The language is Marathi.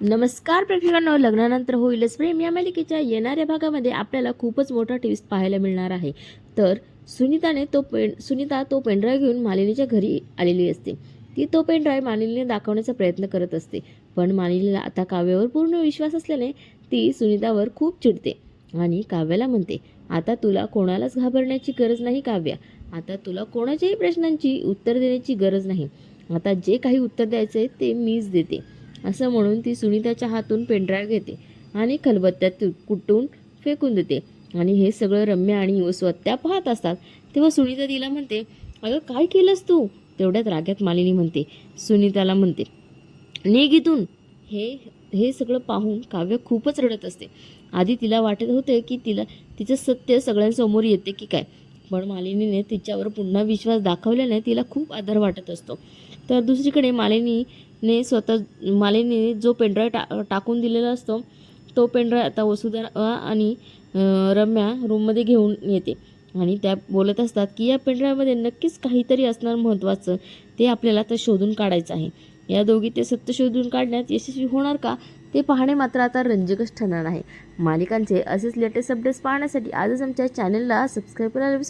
नमस्कार प्रेक्षकांनो लग्नानंतर होईलच प्रेम. या मालिकेच्या येणाऱ्या भागामध्ये आपल्याला खूपच मोठा ट्विस्ट पाहायला मिळणार आहे. तर सुनीताने तो पेन सुनीता तो पेनड्राईव्ह घेऊन मालिनीच्या घरी आलेली असते. ती तो पेनड्राईव्ह मालिनीने दाखवण्याचा प्रयत्न करत असते. पण मालिनीला आता काव्यावर पूर्ण विश्वास असल्याने ती सुनीतावर खूप चिडते आणि काव्याला म्हणते आता तुला कोणालाच घाबरण्याची गरज नाही काव्या. आता तुला कोणाच्याही प्रश्नांची उत्तर देण्याची गरज नाही. आता जे काही उत्तर द्यायचे ते मीच देते. असं म्हणून ती सुनीताच्या हातून पेनड्राईव्ह घेते आणि खलबत्त्यात तु- कुटून फेकून देते. आणि हे सगळं रम्या आणि स्वत्या पाहत असतात. तेव्हा सुनीता तिला म्हणते अगं काय केलंस तू? तेवढ्यात राग्यात मालिनी म्हणते सुनीताला म्हणते निघ इथून हे हे सगळं पाहून काव्य खूपच रडत असते. आधी तिला वाटत होते की तिला तिचं सत्य सगळ्यांसमोर येते की काय? पण मालिनीने तिच्यावर पुन्हा विश्वास दाखवल्याने तिला खूप आधार वाटत असतो. तर दुसरीकडे मालिनीने स्वतः मालिनीने जो पेनड्राईव्ह टा टाकून दिलेला असतो तो पेनड्राईव्ह आता वसुधा आणि रम्या रूममध्ये घेऊन येते. आणि त्या बोलत असतात की या पेनड्राईव्हमध्ये नक्कीच काहीतरी असणार महत्त्वाचं. ते आपल्याला आता शोधून काढायचं आहे. या दोघी ते सत्य शोधून काढण्यात यशस्वी होणार का? ते पाहणे मात्र आता रंजकच ठरणार आहे. मालिकांचे असेच लेटेस्ट अपडेट्स पाहण्यासाठी आजच आमच्या चॅनलला सबस्क्राईब करायला विसरू